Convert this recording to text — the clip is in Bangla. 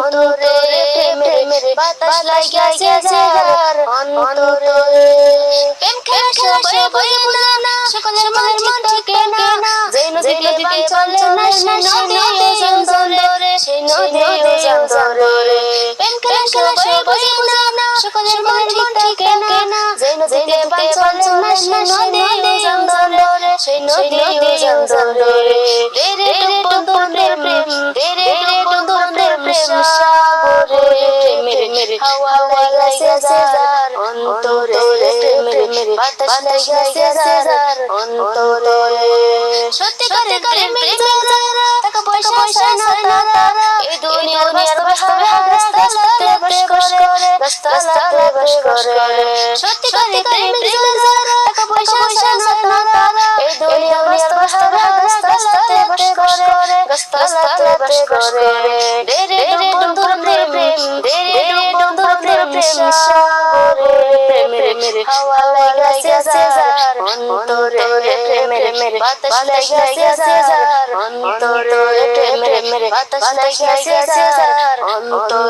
অন্তরে প্রেমের বাতাস লাগিয়াছে যার অন্তরে। প্রেম খেলা সবাই বোঝে না সকলে মন মন ঠিকে না। যেই নদীতে দিকে চলে না সেই নদী অন্তরে সেই নদী অন্তরে প্রেম খেলা সবাই বোঝে না সকলে মন মন ঠিকে না। যেই নদীতে দিকে চলে না সেই নদী অন্তরে সেই নদী অন্তরে হাওয়া লাগাইছে যার অন্তরে প্রেমের বাতাস লাগাইছে যার অন্তরে সত্যি করে প্রেম যারা টাকা পয়সা পয়সা না তারা এই দুনিয়ার বাস্তবে রাস্তাতে বাস করে রাস্তাতে বাস করে সত্যি করে প্রেম যারা টাকা পয়সা পয়সা না তারা এই দুনিয়ার বাস্তবে রাস্তাতে বাস করে রাস্তাতে বাস করে প্রেমের হাওয়া লাগাইছে যার অন্তরে প্রেমের বাতাস লাগাইছে যার অন্তরে প্রেমের বাতাস লাগাইছে যার অন্তরে